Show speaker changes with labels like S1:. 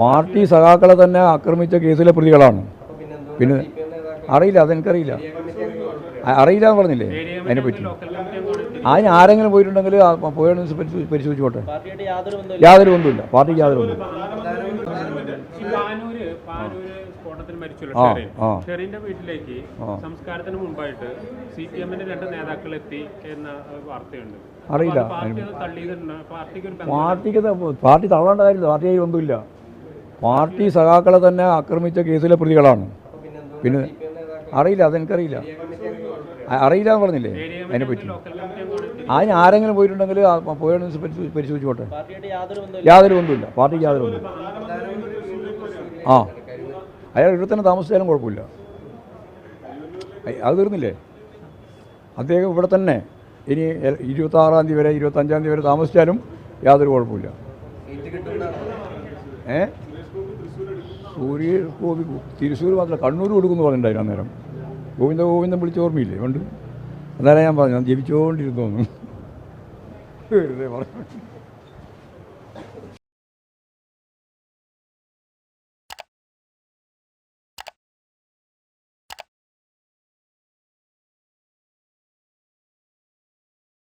S1: Party സഖാക്കളെ തന്നെ ആക്രമിച്ച കേസിലെ പ്രതികളാണ്. പിന്നെ അറിയില്ല അതെനിക്കറിയില്ല. അറിയില്ല എന്ന് പറഞ്ഞില്ലേ? അതിനെപ്പറ്റി അതിന് ആരെങ്കിലും പോയിട്ടുണ്ടെങ്കിൽ പോയത് പരിശോധിച്ചോട്ടെ.
S2: യാതൊരു
S1: ബന്ധമില്ല പാർട്ടിക്ക് യാതൊരു ബന്ധമില്ല
S3: പാനൂര് പാനൂര് സ്ഫോടനത്തിൽ മരിച്ചല്ലോ
S1: ആ,
S3: ഷെറിൻ.
S1: ആ.
S3: ഷെറിന്റെ വീട്ടിലേക്ക് സംസ്കാരത്തിന് മുമ്പായിട്ട് സി പി എമ്മിന്റെ രണ്ട് നേതാക്കൾ എത്തി എന്ന വാർത്തയുണ്ട്.
S1: അറിയില്ല.
S3: പാർട്ടിക്ക്
S1: പാർട്ടി തള്ളേണ്ട കാര്യമില്ല. പാർട്ടിയായി ഒന്നുമില്ല. പാർട്ടി സഖാക്കളെ തന്നെ ആക്രമിച്ച കേസിലെ പ്രതികളാണ്. പിന്നെ അറിയില്ല അതെനിക്കറിയില്ല. അറിയില്ല എന്ന് പറഞ്ഞില്ലേ?
S3: അതിനെ പറ്റി.
S1: അതിന് ആരെങ്കിലും പോയിട്ടുണ്ടെങ്കിൽ പരിശോ- പരിശോധിച്ചോട്ടെ.
S2: യാതൊരു
S1: ബന്ധമില്ല പാർട്ടിക്ക് യാതൊരു ബന്ധമില്ല ആ. അയാൾ ഇവിടെ തന്നെ താമസിച്ചാലും കുഴപ്പമില്ല. അത് തീർന്നില്ലേ? അദ്ദേഹം ഇവിടെ തന്നെ ഇനി ഇരുപത്തി ഇരുപത്താറാം തീയതി വരെ ഇരുപത്തഞ്ചാം തീയതി വരെ താമസിച്ചാലും യാതൊരു കുഴപ്പമില്ല. ഏ? സൂര്യ ഗോപി തിരുശൂർ മാത്രമല്ല കണ്ണൂർ കൊടുക്കുമെന്ന് പറഞ്ഞിട്ടുണ്ടായിരുന്നു അന്നേരം. ഗോവിന്ദ ഗോവിന്ദൻ വിളിച്ച ഓർമ്മയില്ലേ? ഉണ്ട് അന്നേരം ഞാൻ പറഞ്ഞു ഞാൻ ജപിച്ചുകൊണ്ടിരുന്നു വെറുതെ പറഞ്ഞു.